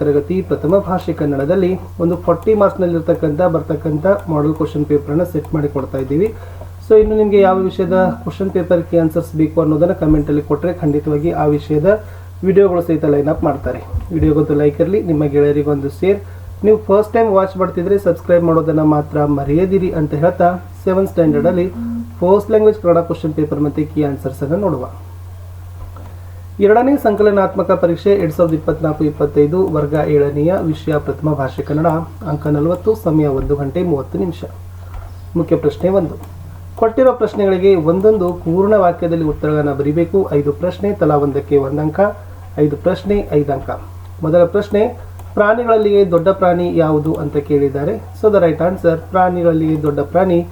ತರಗತಿ ಪ್ರಥಮ ಭಾಷೆ ಕನ್ನಡದಲ್ಲಿ ಒಂದು ಫಾರ್ಟಿ ಮಾರ್ಕ್ಸ್ನಲ್ಲಿರ್ತಕ್ಕಂಥ ಬರ್ತಕ್ಕಂಥ ಮಾಡಲ್ ಕ್ವಶನ್ ಪೇಪರನ್ನು ಸೆಟ್ ಮಾಡಿ ಕೊಡ್ತಾ ಇದ್ದೀವಿ. ಸೊ ಇನ್ನು ನಿಮಗೆ ಯಾವ ವಿಷಯದ ಕ್ವಶನ್ ಪೇಪರ್ಗೆ ಆನ್ಸರ್ಸ್ ಬೇಕು ಅನ್ನೋದನ್ನು ಕಮೆಂಟಲ್ಲಿ ಕೊಟ್ಟರೆ ಖಂಡಿತವಾಗಿ ಆ ವಿಷಯದ ವಿಡಿಯೋಗಳು ಸಹಿತ ಲೈನ್ ಅಪ್ ಮಾಡ್ತಾರೆ. ವಿಡಿಯೋಗೊಂದು ಲೈಕ್ ಇರಲಿ, ನಿಮ್ಮ ಗೆಳೆಯರಿಗೊಂದು ಶೇರ್ ನೀವು ಫಸ್ಟ್ ಟೈಮ್ ವಾಚ್ ಮಾಡ್ತಿದ್ರೆ ಸಬ್ಸ್ಕ್ರೈಬ್ ಮಾಡೋದನ್ನು ಮಾತ್ರ ಮರೆಯದಿರಿ ಅಂತ ಹೇಳ್ತಾ seventh ಸ್ಟ್ಯಾಂಡರ್ಡಲ್ಲಿ first language Kannada question paper ಮತ್ತು ಕೀ ಆನ್ಸರ್ಸನ್ನು ನೋಡುವ. ಎರಡನೇ ಸಂಕಲನಾತ್ಮಕ ಪರೀಕ್ಷೆ ಎರಡ್ ಸಾವಿರದ ಇಪ್ಪತ್ನಾಲ್ಕು, ಇಪ್ಪತ್ತೈದು, ವರ್ಗ ಏಳನೆಯ ವಿಷಯ ಪ್ರಥಮ ಭಾಷೆ ಕನ್ನಡ, ಅಂಕ ನಲವತ್ತು, ಸಮಯ ಒಂದು ಗಂಟೆ ಮೂವತ್ತು ನಿಮಿಷ. ಮುಖ್ಯ ಪ್ರಶ್ನೆ ಒಂದು. ಕೊಟ್ಟಿರೋ ಪ್ರಶ್ನೆಗಳಿಗೆ ಒಂದೊಂದು ಪೂರ್ಣ ವಾಕ್ಯದಲ್ಲಿ ಉತ್ತರಗಳನ್ನು ಬರೀಬೇಕು. ಐದು ಪ್ರಶ್ನೆ, ತಲಾ ಒಂದಕ್ಕೆ ಒಂದಂಕ. ಐದು ಪ್ರಶ್ನೆ ಐದು ಅಂಕ ಮೊದಲ ಪ್ರಶ್ನೆ, ಪ್ರಾಣಿಗಳಲ್ಲಿಯೇ ದೊಡ್ಡ ಪ್ರಾಣಿ ಯಾವುದು ಅಂತ ಕೇಳಿದ್ದಾರೆ. ಸೊ ದ ರೈಟ್ ಆನ್ಸರ್ ಪ್ರಾಣಿಗಳಲ್ಲಿಯೇ ದೊಡ್ಡ ಪ್ರಾಣಿ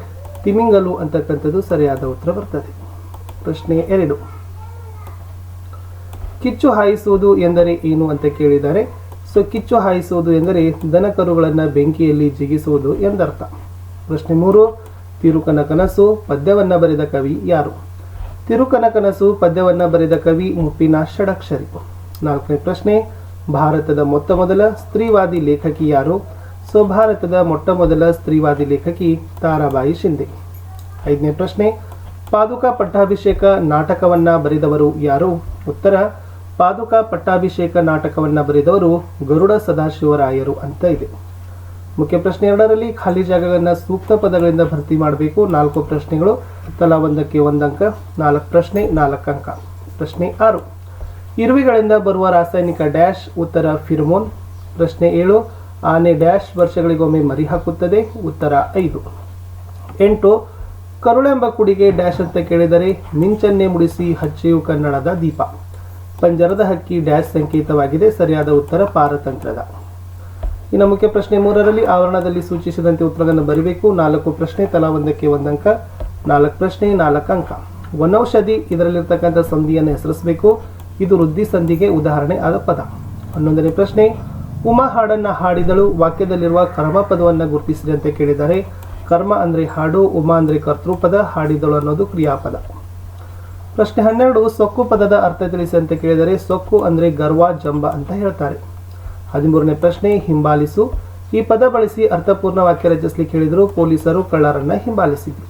ತಿಮಿಂಗಲು ಅಂತಕ್ಕಂಥದ್ದು ಸರಿಯಾದ ಉತ್ತರ ಬರ್ತದೆ. ಪ್ರಶ್ನೆ ಎರಡು. ಕಿಚ್ಚು ಹಾಯಿಸುವುದು ಎಂದರೆ ಏನು ಅಂತ ಕೇಳಿದ್ದಾರೆ ಸೊ ಕಿಚ್ಚು ಹಾಯಿಸುವುದು ಎಂದರೆ ದನಕರುಗಳನ್ನು ಬೆಂಕಿಯಲ್ಲಿ ಜಿಗಿಸುವುದು ಎಂದರ್ಥ. ಪ್ರಶ್ನೆ ಮೂರು, ತಿರುಕನ ಕನಸು, ಪದ್ಯವನ್ನ ಬರೆದ ಕವಿ ಯಾರು? ತಿರುಕನ ಕನಸು, ಪದ್ಯವನ್ನ ಬರೆದ ಕವಿ ಮುಪ್ಪಿನ ಷಡಕ್ಷರಿ. ನಾಲ್ಕನೇ ಪ್ರಶ್ನೆ, ಭಾರತದ ಮೊತ್ತ ಮೊದಲ ಸ್ತ್ರೀವಾದಿ ಲೇಖಕಿ ಯಾರು? ಸೊ ಭಾರತದ ಮೊಟ್ಟ ಮೊದಲ ಸ್ತ್ರೀವಾದಿ ಲೇಖಕಿ ತಾರಾಬಾಯಿ ಶಿಂದೆ. ಐದನೇ ಪ್ರಶ್ನೆ, ಪಾದುಕಾ ಪಟ್ಟಾಭಿಷೇಕ ನಾಟಕವನ್ನ ಬರೆದವರು ಯಾರು? ಉತ್ತರ ಪಾದುಕಾ ಪಟ್ಟಾಭಿಷೇಕ ನಾಟಕವನ್ನು ಬರೆದವರು ಗರುಡ ಸದಾಶಿವರಾಯರು ಅಂತ ಇದೆ. ಮುಖ್ಯ ಪ್ರಶ್ನೆ ಎರಡರಲ್ಲಿ ಖಾಲಿ ಜಾಗಗಳನ್ನು ಸೂಕ್ತ ಪದಗಳಿಂದ ಭರ್ತಿ ಮಾಡಬೇಕು. ನಾಲ್ಕು ಪ್ರಶ್ನೆಗಳು. ತಲಾ ಒಂದಕ್ಕೆ ಒಂದಂಕ, ನಾಲ್ಕು ಪ್ರಶ್ನೆ, ನಾಲ್ಕು ಅಂಕ. ಪ್ರಶ್ನೆ ಆರು. ಇರುವೆಗಳಿಂದ ಬರುವ ರಾಸಾಯನಿಕ ಡ್ಯಾಶ್, ಉತ್ತರ ಫಿರ್ಮೋನ್. ಪ್ರಶ್ನೆ ಏಳು. ಆನೆ ಡ್ಯಾಶ್ ವರ್ಷಗಳಿಗೊಮ್ಮೆ ಮರಿ ಹಾಕುತ್ತದೆ. ಉತ್ತರ ಐದು. ಎಂಟು. ಕರುಳೆಂಬ ಕುಡಿಗೆ ಡ್ಯಾಶ್ ಅಂತ ಕೇಳಿದರೆ ಮಿಂಚನ್ನೇ ಮುಡಿಸಿ ಹಚ್ಚೆಯು ಕನ್ನಡದ ದೀಪ. ಪಂಜರದ ಹಕ್ಕಿ ಡ್ಯಾಶ್ ಸಂಕೇತವಾಗಿದೆ. ಸರಿಯಾದ ಉತ್ತರ ಪಾರತಂತ್ರದ. ಇನ್ನು ಮುಖ್ಯ ಪ್ರಶ್ನೆ ಮೂರರಲ್ಲಿ ಆವರಣದಲ್ಲಿ ಸೂಚಿಸಿದಂತೆ ಉತ್ತರಗಳನ್ನು ಬರೀಬೇಕು. ನಾಲ್ಕು ಪ್ರಶ್ನೆ, ತಲಾ ಒಂದಕ್ಕೆ ಒಂದಂಕ. ನಾಲ್ಕು ಪ್ರಶ್ನೆ, ನಾಲ್ಕು ಅಂಕ. ವನೌಷಧಿ ಇದರಲ್ಲಿರ್ತಕ್ಕಂಥ ಸಂಧಿಯನ್ನು ಹೆಸರಿಸಬೇಕು. ಇದು ವೃದ್ಧಿ ಸಂಧಿಗೆ ಉದಾಹರಣೆ ಆದ ಪದ. ಹನ್ನೊಂದನೇ ಪ್ರಶ್ನೆ, ಉಮಾ ಹಾಡನ್ನ ಹಾಡಿದಳು. ವಾಕ್ಯದಲ್ಲಿರುವ ಕರ್ಮ ಪದವನ್ನು ಗುರುತಿಸಿದಂತೆ ಕೇಳಿದರೆ ಕರ್ಮ ಅಂದ್ರೆ ಹಾಡು, ಉಮಾ ಅಂದ್ರೆ ಕರ್ತೃಪದ, ಹಾಡಿದಳು ಅನ್ನೋದು ಕ್ರಿಯಾಪದ. ಪ್ರಶ್ನೆ ಹನ್ನೆರಡು, ಸೊಕ್ಕು ಪದದ ಅರ್ಥ ತಿಳಿಸಿ ಅಂತ ಕೇಳಿದರೆ ಸೊಕ್ಕು ಅಂದ್ರೆ ಗರ್ವ, ಜಂಬ ಅಂತ ಹೇಳ್ತಾರೆ. ಹದಿಮೂರನೇ ಪ್ರಶ್ನೆ, ಹಿಂಬಾಲಿಸು. ಈ ಪದ ಬಳಸಿ ಅರ್ಥಪೂರ್ಣ ವಾಕ್ಯ ರಚಿಸಲಿಕ್ಕೆ ಹೇಳಿದರು ಪೊಲೀಸರು ಕಳ್ಳರನ್ನ ಹಿಂಬಾಲಿಸಿದರು.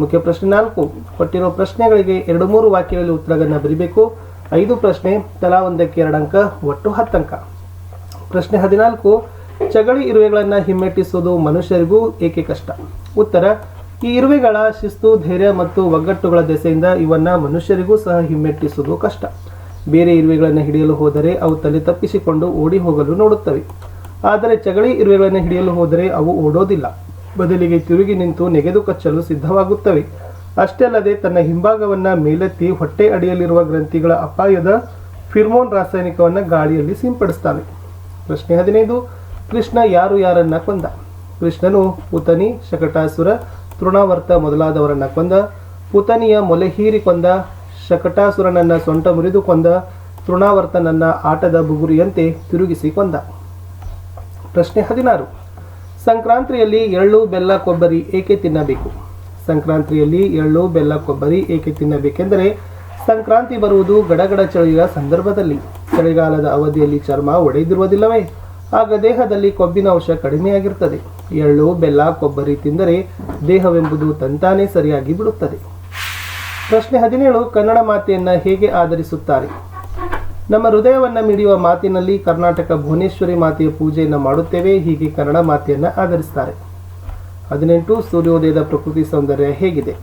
ಮುಖ್ಯ ಪ್ರಶ್ನೆ ನಾಲ್ಕು, ಕೊಟ್ಟಿರೋ ಪ್ರಶ್ನೆಗಳಿಗೆ ಎರಡು ಮೂರು ವಾಕ್ಯಗಳಲ್ಲಿ ಉತ್ತರಗಳನ್ನು ಬರೀಬೇಕು. ಐದು ಪ್ರಶ್ನೆ, ತಲಾ ಒಂದಕ್ಕೆ ಎರಡು ಅಂಕ, ಒಟ್ಟು ಹತ್ತಂಕ ಪ್ರಶ್ನೆ ಹದಿನಾಲ್ಕು, ಚಗಳಿ ಇರುವೆಗಳನ್ನು ಹಿಮ್ಮೆಟ್ಟಿಸುವುದು ಮನುಷ್ಯರಿಗೂ ಏಕೆ ಕಷ್ಟ? ಉತ್ತರ ಈ ಇರುವೆಗಳ ಶಿಸ್ತು, ಧೈರ್ಯ ಮತ್ತು ಒಗ್ಗಟ್ಟುಗಳ ದೆಸೆಯಿಂದ ಇವನ್ನ ಮನುಷ್ಯರಿಗೂ ಸಹ ಹಿಮ್ಮೆಟ್ಟಿಸುವುದು ಕಷ್ಟ. ಬೇರೆ ಇರುವೆಗಳನ್ನು ಹಿಡಿಯಲು ಹೋದರೆ ಅವು ತಲೆ ತಪ್ಪಿಸಿಕೊಂಡು ಓಡಿ ಹೋಗಲು ನೋಡುತ್ತವೆ. ಆದರೆ ಚಗಳಿ ಇರುವೆಗಳನ್ನು ಹಿಡಿಯಲು ಹೋದರೆ ಅವು ಓಡೋದಿಲ್ಲ. ಬದಲಿಗೆ ತಿರುಗಿ ನಿಂತು ನೆಗೆದು ಕಚ್ಚಲು ಸಿದ್ಧವಾಗುತ್ತವೆ. ಅಷ್ಟೇ ಅಲ್ಲದೆ ತನ್ನ ಹಿಂಭಾಗವನ್ನು ಮೇಲೆತ್ತಿ ಹೊಟ್ಟೆ ಅಡಿಯಲ್ಲಿರುವ ಗ್ರಂಥಿಗಳ ಅಪಾಯದ ಫಿರ್ಮೋನ್ ರಾಸಾಯನಿಕವನ್ನು ಗಾಳಿಯಲ್ಲಿ ಸಿಂಪಡಿಸ್ತಾನೆ. ಪ್ರಶ್ನೆ ಹದಿನೈದು, ಕೃಷ್ಣ ಯಾರು ಯಾರನ್ನ ಕೊಂದ? ಕೃಷ್ಣನು, ಪುತನಿ, ಶಕಟಾಸುರ ತೃಣಾವರ್ತ ಮೊದಲಾದವರನ್ನ ಕೊಂದ, ಪುತನಿಯ ಮೊಲೆ ಹೀರಿ ಕೊಂದ, ಶಕಟಾಸುರನನ್ನ ಸೊಂಟ ಮುರಿದು ಕೊಂದ, ತೃಣಾವರ್ತನನ್ನ ಆಟದ ಬುಗುರಿಯಂತೆ ತಿರುಗಿಸಿ ಕೊಂದ. ಪ್ರಶ್ನೆ ಹದಿನಾರು. ಸಂಕ್ರಾಂತಿಯಲ್ಲಿ ಎಳ್ಳು, ಬೆಲ್ಲ, ಕೊಬ್ಬರಿ ಏಕೆ ತಿನ್ನಬೇಕು? ಸಂಕ್ರಾಂತಿಯಲ್ಲಿ ಎಳ್ಳು, ಬೆಲ್ಲ, ಕೊಬ್ಬರಿ ಏಕೆ ತಿನ್ನಬೇಕೆಂದರೆ ಸಂಕ್ರಾಂತಿ ಬರುವುದು ಗಡಗಡ ಚಳಿಯ ಸಂದರ್ಭದಲ್ಲಿ. ಚಳಿಗಾಲದ ಅವಧಿಯಲ್ಲಿ ಚರ್ಮ ಒಡೆದಿರುವುದಿಲ್ಲವೇ? ಆಗ ದೇಹದಲ್ಲಿ ಕೊಬ್ಬಿನ ಅಂಶ ಕಡಿಮೆಯಾಗಿರುತ್ತದೆ ಎಳ್ಳು, ಬೆಲ್ಲ, ಕೊಬ್ಬರಿ ತಿಂದರೆ ದೇಹವೆಂಬುದು ತಂತಾನೇ ಸರಿಯಾಗಿ ಬಿಡುತ್ತದೆ. ಪ್ರಶ್ನೆ ಹದಿನೇಳು, ಕನ್ನಡ ಮಾತೆಯನ್ನ ಹೇಗೆ ಆಧರಿಸುತ್ತಾರೆ? ನಮ್ಮ ಹೃದಯವನ್ನು ಮಿಡಿಯುವ ಮಾತಿನಲ್ಲಿ ಕರ್ನಾಟಕ ಭುವನೇಶ್ವರಿ ಮಾತೆಯ ಪೂಜೆಯನ್ನು ಮಾಡುತ್ತೇವೆ, ಹೀಗೆ ಕನ್ನಡ ಮಾತೆಯನ್ನು ಆಧರಿಸ್ತಾರೆ. ಹದಿನೆಂಟು, ಸೂರ್ಯೋದಯದ ಪ್ರಕೃತಿ ಸೌಂದರ್ಯ ಹೇಗಿದೆ?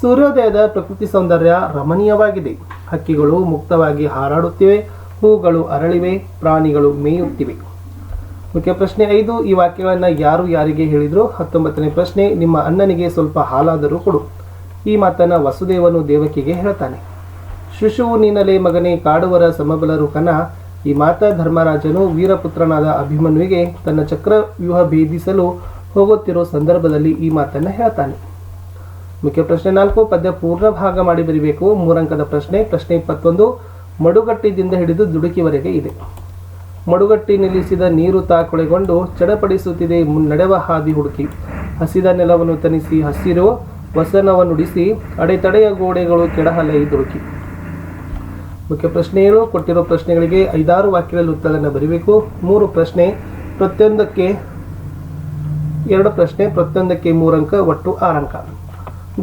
ಸೂರ್ಯೋದಯದ ಪ್ರಕೃತಿ ಸೌಂದರ್ಯ ರಮಣೀಯವಾಗಿದೆ. ಹಕ್ಕಿಗಳು ಮುಕ್ತವಾಗಿ ಹಾರಾಡುತ್ತಿವೆ, ಹೂಗಳು ಅರಳಿವೆ, ಪ್ರಾಣಿಗಳು ಮೇಯುತ್ತಿವೆ. ಮುಖ್ಯ ಪ್ರಶ್ನೆ ಐದು, ಈ ವಾಕ್ಯಗಳನ್ನು ಯಾರು ಯಾರಿಗೆ ಹೇಳಿದರು? ಹತ್ತೊಂಬತ್ತನೇ ಪ್ರಶ್ನೆ, ನಿಮ್ಮ ಅಣ್ಣನಿಗೆ ಸ್ವಲ್ಪ ಹಾಲಾದರೂ ಕೊಡು. ಈ ಮಾತನ್ನು ವಸುದೇವನು ದೇವಕಿಗೆ ಹೇಳ್ತಾನೆ. ಶಿಶುವು ನೀನಲೆ ಮಗನೇ, ಕಾಡುವರ ಸಮಬಲರು ಕನ. ಈ ಮಾತ ಧರ್ಮರಾಜನು ವೀರಪುತ್ರನಾದ ಅಭಿಮನ್ಯುವಿಗೆ ತನ್ನ ಚಕ್ರವ್ಯೂಹ ಭೇದಿಸಲು ಹೋಗುತ್ತಿರೋ ಸಂದರ್ಭದಲ್ಲಿ ಈ ಮಾತನ್ನು ಹೇಳ್ತಾನೆ. ಮುಖ್ಯ ಪ್ರಶ್ನೆ ನಾಲ್ಕು, ಪದ್ಯ ಪೂರ್ಣ ಭಾಗ ಮಾಡಿ ಬರೀಬೇಕು. ಮೂರಂಕದ ಪ್ರಶ್ನೆ ಪ್ರಶ್ನೆ ಇಪ್ಪತ್ತೊಂದು, ಮಡುಗಟ್ಟಿದಿಂದ ಹಿಡಿದು ದುಡುಕಿವರೆಗೆ ಇದೆ. ಮಡುಗಟ್ಟಿ ನಿಲ್ಲಿಸಿದ ನೀರು ತಾಕೊಳೆಗೊಂಡು ಚಡಪಡಿಸುತ್ತಿದೆ ಮುನ್ನಡೆವ ಹಾದಿ ಹುಡುಕಿ. ಹಸಿದ ನೆಲವನ್ನು ತನಿಸಿ ಹಸಿರು ವಸನವನ್ನುಡಿಸಿ ಅಡೆತಡೆಯ ಗೋಡೆಗಳು ಕೆಡಹಲೆ ದುಡುಕಿ ಮುಖ್ಯ ಪ್ರಶ್ನೆ ಏನು? ಕೊಟ್ಟಿರೋ ಪ್ರಶ್ನೆಗಳಿಗೆ ಐದಾರು ವಾಕ್ಯಗಳಲ್ಲಿ ಉತ್ತರವನ್ನು ಬರೀಬೇಕು. ಮೂರು ಪ್ರಶ್ನೆ, ಪ್ರತಿಯೊಂದಕ್ಕೆ ಎರಡು ಪ್ರಶ್ನೆ, ಪ್ರತಿಯೊಂದಕ್ಕೆ ಮೂರಂಕ, ಒಟ್ಟು ಆರಂಕ.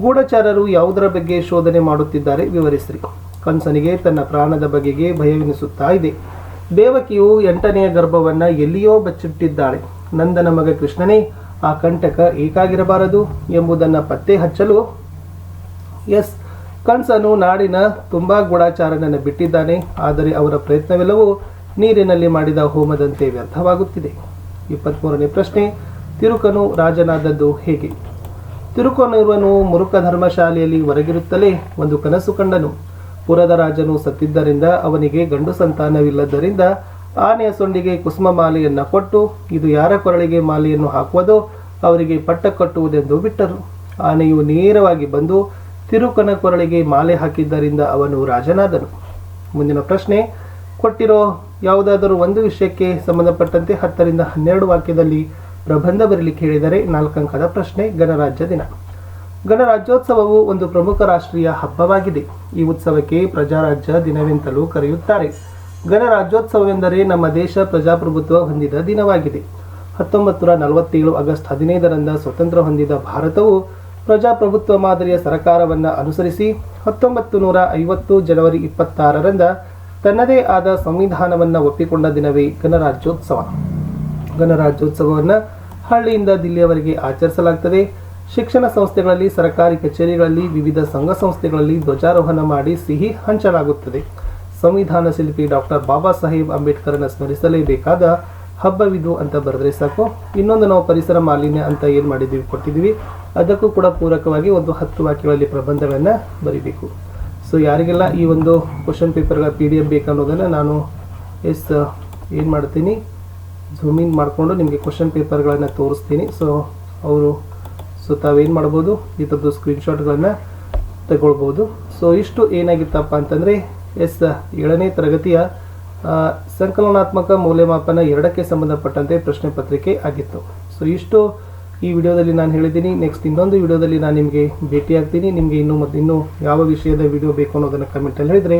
ಗೂಢಚಾರರು ಯಾವುದರ ಬಗ್ಗೆ ಶೋಧನೆ ಮಾಡುತ್ತಿದ್ದಾರೆ? ವಿವರಿಸಿರಿ. ಕಂಸನಿಗೆ ತನ್ನ ಪ್ರಾಣದ ಬಗೆಗೆ ಭಯವೆನಿಸುತ್ತಾ ಇದೆ. ದೇವಕಿಯು ಎಂಟನೆಯ ಗರ್ಭವನ್ನ ಎಲ್ಲಿಯೋ ಬಚ್ಚಿಟ್ಟಿದ್ದಾಳೆ. ನಂದನ ಮಗ ಕೃಷ್ಣನೇ, ಆ ಕಂಟಕ ಏಕಾಗಿರಬಾರದು ಎಂಬುದನ್ನು ಪತ್ತೆ ಹಚ್ಚಲು, ಎಸ್ ಕಂಸನು ನಾಡಿನ ತುಂಬಾ ಗೂಢಾಚಾರನನ್ನು ಬಿಟ್ಟಿದ್ದಾನೆ, ಆದರೆ ಅವರ ಪ್ರಯತ್ನವೆಲ್ಲವೂ ನೀರಿನಲ್ಲಿ ಮಾಡಿದ ಹೋಮದಂತೆ ವ್ಯರ್ಥವಾಗುತ್ತಿದೆ. ಇಪ್ಪತ್ಮೂರನೇ ಪ್ರಶ್ನೆ, ತಿರುಕನು ರಾಜನಾದದ್ದು ಹೇಗೆ? ತಿರುಕನಿರುವನು ಮುರುಕ ಧರ್ಮಶಾಲೆಯಲ್ಲಿ ಹೊರಗಿರುತ್ತಲೇ ಒಂದು ಕನಸು ಕಂಡನು. ಪುರದ ರಾಜನು ಸತ್ತಿದ್ದರಿಂದ ಅವನಿಗೆ ಗಂಡು ಸಂತಾನವಿಲ್ಲದ್ದರಿಂದ ಆನೆಯ ಸೊಂಡಿಗೆ ಕುಸುಮ ಮಾಲೆಯನ್ನು ಕೊಟ್ಟು, ಇದು ಯಾರ ಕೊರಳಿಗೆ ಮಾಲೆಯನ್ನು ಹಾಕುವುದೋ ಅವರಿಗೆ ಪಟ್ಟ ಕಟ್ಟುವುದೆಂದು ಬಿಟ್ಟರು. ಆನೆಯು ನೇರವಾಗಿ ಬಂದು ತಿರುಕನ ಕೊರಳಿಗೆ ಮಾಲೆ ಹಾಕಿದ್ದರಿಂದ ಅವನು ರಾಜನಾದನು. ಮುಂದಿನ ಪ್ರಶ್ನೆ, ಕೊಟ್ಟಿರೋ ಯಾವುದಾದರೂ ಒಂದು ವಿಷಯಕ್ಕೆ ಸಂಬಂಧಪಟ್ಟಂತೆ ಹತ್ತರಿಂದ ಹನ್ನೆರಡು ವಾಕ್ಯದಲ್ಲಿ ಪ್ರಬಂಧ ಬರಲಿಕ್ಕೆ ಹೇಳಿದರೆ ನಾಲ್ಕಂಕದ ಪ್ರಶ್ನೆ, ಗಣರಾಜ್ಯ ದಿನ. ಗಣರಾಜ್ಯೋತ್ಸವವು ಒಂದು ಪ್ರಮುಖ ರಾಷ್ಟ್ರೀಯ ಹಬ್ಬವಾಗಿದೆ. ಈ ಉತ್ಸವಕ್ಕೆ ಪ್ರಜಾರಾಜ್ಯ ದಿನವೆಂತಲೂ ಕರೆಯುತ್ತಾರೆ. ಗಣರಾಜ್ಯೋತ್ಸವವೆಂದರೆ ನಮ್ಮ ದೇಶ ಪ್ರಜಾಪ್ರಭುತ್ವ ಹೊಂದಿದ ದಿನವಾಗಿದೆ. ಹತ್ತೊಂಬತ್ತು ನೂರ ನಲವತ್ತೇಳು ಆಗಸ್ಟ್ ಹದಿನೈದರಂದ ಸ್ವತಂತ್ರ ಹೊಂದಿದ ಭಾರತವು ಪ್ರಜಾಪ್ರಭುತ್ವ ಮಾದರಿಯ ಸರಕಾರವನ್ನು ಅನುಸರಿಸಿ ಹತ್ತೊಂಬತ್ತು ನೂರ ಐವತ್ತು ಜನವರಿ ಇಪ್ಪತ್ತಾರರಂದ ತನ್ನದೇ ಆದ ಸಂವಿಧಾನವನ್ನು ಒಪ್ಪಿಕೊಂಡ ದಿನವೇ ಗಣರಾಜ್ಯೋತ್ಸವ. ಗಣರಾಜ್ಯೋತ್ಸವವನ್ನು ಹಳ್ಳಿಯಿಂದ ದಿಲ್ಲಿಯವರೆಗೆ ಆಚರಿಸಲಾಗುತ್ತದೆ ಶಿಕ್ಷಣ ಸಂಸ್ಥೆಗಳಲ್ಲಿ, ಸರ್ಕಾರಿ ಕಚೇರಿಗಳಲ್ಲಿ, ವಿವಿಧ ಸಂಘ ಸಂಸ್ಥೆಗಳಲ್ಲಿ ಧ್ವಜಾರೋಹಣ ಮಾಡಿ ಸಿಹಿ ಹಂಚಲಾಗುತ್ತದೆ. ಸಂವಿಧಾನ ಶಿಲ್ಪಿ ಡಾಕ್ಟರ್ ಬಾಬಾ ಸಾಹೇಬ್ ಅಂಬೇಡ್ಕರ್ನ ಸ್ಮರಿಸಲೇಬೇಕಾದ ಹಬ್ಬವಿದು ಅಂತ ಬರೆದ್ರೆ ಸಾಕು. ಇನ್ನೊಂದು ನಾವು ಪರಿಸರ ಮಾಲಿನ್ಯ ಅಂತ ಏನು ಮಾಡಿದ್ದೀವಿ, ಕೊಟ್ಟಿದ್ದೀವಿ. ಅದಕ್ಕೂ ಕೂಡ ಪೂರಕವಾಗಿ ಒಂದು ಹತ್ತು ವಾಕ್ಯಗಳಲ್ಲಿ ಪ್ರಬಂಧಗಳನ್ನು ಬರೀಬೇಕು. ಸೊ ಯಾರಿಗೆಲ್ಲ ಈ ಒಂದು ಕ್ವಶನ್ ಪೇಪರ್ಗಳ ಪಿ ಡಿ ಎಫ್ ಬೇಕನ್ನೋದನ್ನು ನಾನು ಎಸ್, ಏನು ಮಾಡ್ತೀನಿ ಝೂಮಿಂಗ್ ಮಾಡಿಕೊಂಡು ನಿಮಗೆ ಕ್ವಶನ್ ಪೇಪರ್ಗಳನ್ನು ತೋರಿಸ್ತೀನಿ. ಸೊ ಅವರು ಸೊ ತಾವೇನು ಮಾಡ್ಬೋದು? ಈ ಥರದ್ದು ಸ್ಕ್ರೀನ್ಶಾಟ್ಗಳನ್ನು ತಗೊಳ್ಬೋದು. ಸೊ ಇಷ್ಟು ಏನಾಗಿತ್ತಪ್ಪ ಅಂತಂದರೆ, ಎಸ್, ಏಳನೇ ತರಗತಿಯ ಸಂಕಲನಾತ್ಮಕ ಮೌಲ್ಯಮಾಪನ ಎರಡಕ್ಕೆ ಸಂಬಂಧಪಟ್ಟಂತೆ ಪ್ರಶ್ನೆ ಪತ್ರಿಕೆ ಆಗಿತ್ತು. ಸೊ ಇಷ್ಟು ಈ ವಿಡಿಯೋದಲ್ಲಿ ನಾನು ಹೇಳಿದ್ದೀನಿ. ನೆಕ್ಸ್ಟ್ ಇನ್ನೊಂದು ವಿಡಿಯೋದಲ್ಲಿ ನಾನು ನಿಮಗೆ ಭೇಟಿಯಾಗ್ತೀನಿ. ನಿಮಗೆ ಇನ್ನೂ ಮತ್ತು ಇನ್ನೂ ಯಾವ ವಿಷಯದ ವಿಡಿಯೋ ಬೇಕು ಅನ್ನೋದನ್ನು ಕಮೆಂಟಲ್ಲಿ ಹೇಳಿದರೆ